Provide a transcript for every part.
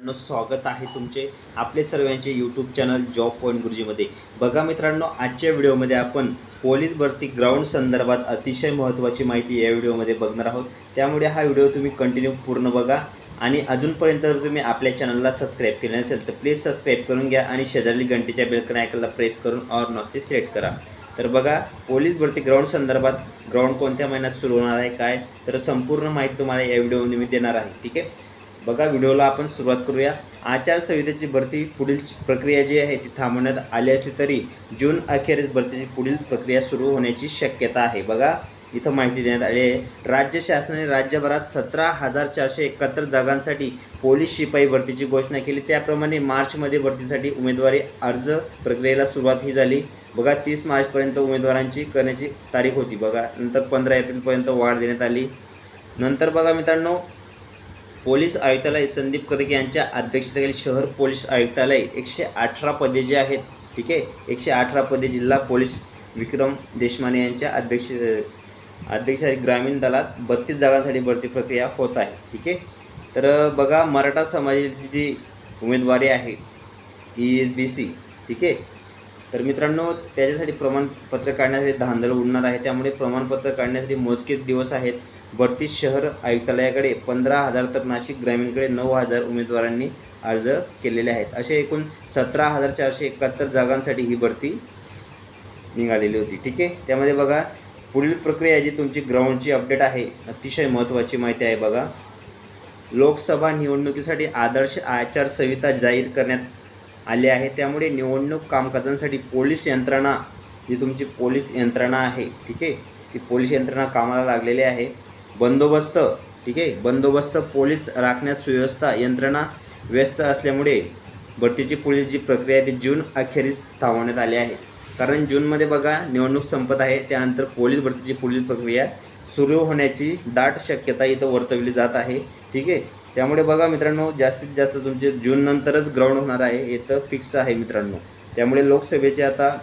मित्रांनो स्वागत आहे तुमचे आपले सर्वांचे यूट्यूब चॅनल जॉब पॉईंट गुरुजीमध्ये. बघा मित्रांनो आजच्या व्हिडिओमध्ये आपण पोलीस भरती ग्राउंड संदर्भात अतिशय महत्त्वाची माहिती या व्हिडिओमध्ये बघणार आहोत. त्यामुळे हा व्हिडिओ तुम्ही कंटिन्यू पूर्ण बघा आणि अजूनपर्यंत जर तुम्ही आपल्या चॅनलला सबस्क्राईब केले नसेल तर प्लीज सबस्क्राईब करून घ्या आणि शेजारी घंटेच्या बेलकन आयकनला प्रेस करून ऑर नॉटची सिलेक्ट करा. तर बघा पोलीस भरती ग्राउंड संदर्भात ग्राउंड कोणत्या महिन्यात सुरू होणार आहे काय? तर संपूर्ण माहिती तुम्हाला या व्हिडिओमध्ये मी देणार आहे ठीक आहे? बघा व्हिडिओला आपण सुरुवात करूया. आचारसंहितेची भरती पुढील प्रक्रिया जी आहे ती थांबवण्यात आली असली तरी जून अखेरीस भरतीची पुढील प्रक्रिया सुरू होण्याची शक्यता आहे. बघा इथं माहिती देण्यात आली आहे. राज्य शासनाने राज्यभरात सतरा हजार चारशे एकाहत्तर जागांसाठी पोलीस शिपाई भरतीची घोषणा केली. त्याप्रमाणे मार्चमध्ये भरतीसाठी उमेदवारी अर्ज प्रक्रियेला सुरुवात ही झाली. बघा तीस मार्चपर्यंत उमेदवारांची करण्याची तारीख होती. बघा नंतर पंधरा एप्रिलपर्यंत वाढ देण्यात आली. नंतर बघा मित्रांनो पोलीस आयुक्तालय संदीप कर्के यांच्या अध्यक्षतेखाली शहर पोलीस आयुक्तालय एकशे अठरा पदे जे आहेत ठीक आहे? एकशे अठरा पदे जिल्हा पोलीस विक्रम देशमाने यांच्या अध्यक्ष अध्यक्ष ग्रामीण दलात बत्तीस जागांसाठी भरती प्रक्रिया होत आहे ठीक आहे? तर बघा मराठा समाजाची जी उमेदवारी आहे ई एस बी सी ठीक आहे? तर मित्रांनो त्याच्यासाठी प्रमाणपत्र काढण्यासाठी धांदल उडणार आहे. त्यामुळे प्रमाणपत्र काढण्यासाठी मोजकेच दिवस आहेत. बत्तीस शहर आयुक्तालयाकडे पंधरा हजार तर नाशिक ग्रामीणकडे नऊ हजार उमेदवारांनी अर्ज केलेले आहेत. असे एकूण सतरा हजार चारशे एकाहत्तर जागांसाठी ही भरती निघालेली होती. ठीक आहे? त्यामध्ये बघा पुढील प्रक्रिया जी तुमची ग्राउंडची अपडेट आहे अतिशय महत्त्वाची माहिती आहे बघा. लोकसभा निवडणुकीसाठी आदर्श आचारसंहिता जाहीर करण्यात आली आहे. त्यामुळे निवडणूक कामकाजांसाठी पोलीस यंत्रणा जी तुमची पोलीस यंत्रणा आहे ठीक आहे? ती पोलीस यंत्रणा कामाला लागलेली आहे. बंदोबस्त ठीक आहे? बंदोबस्त पोलीस राखण्यात सुव्यवस्था यंत्रणा व्यस्त असल्यामुळे भरतीची पुढील जी प्रक्रिया आहे ती जून अखेरीस थांबवण्यात आली आहे. कारण जूनमध्ये बघा निवडणूक संपत आहे त्यानंतर पोलीस भरतीची पुढील प्रक्रिया सुरू होण्याची दाट शक्यता इथं वर्तवली जात आहे ठीक आहे? त्यामुळे बघा मित्रांनो जास्तीत जास्त तुमचे जूननंतरच ग्राउंड होणार आहे याचं फिक्स आहे मित्रांनो. त्यामुळे लोकसभेचे आता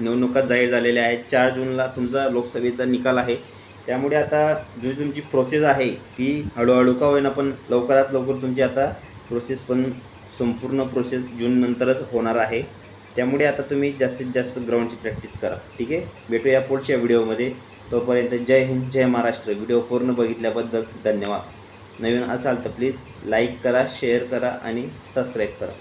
निवडणुका जाहीर झालेल्या आहेत. चार जूनला तुमचा लोकसभेचा निकाल आहे. त्यामुळे आता जी तुमची प्रोसेस आहे ती हळूहळू का होईना पण लवकरात लवकर तुमची आता प्रोसेस पण संपूर्ण प्रोसेस जूननंतरच होणार आहे. त्यामुळे आता तुम्ही जास्तीत जास्त ग्राउंडची प्रॅक्टिस करा. ठीक आहे? भेटूया पुढच्या व्हिडिओमध्ये. तोपर्यंत जय हिंद जय महाराष्ट्र. व्हिडिओ पूर्ण बघितल्याबद्दल धन्यवाद. नवीन असाल तर प्लीज लाईक करा शेअर करा आणि सबस्क्राईब करा.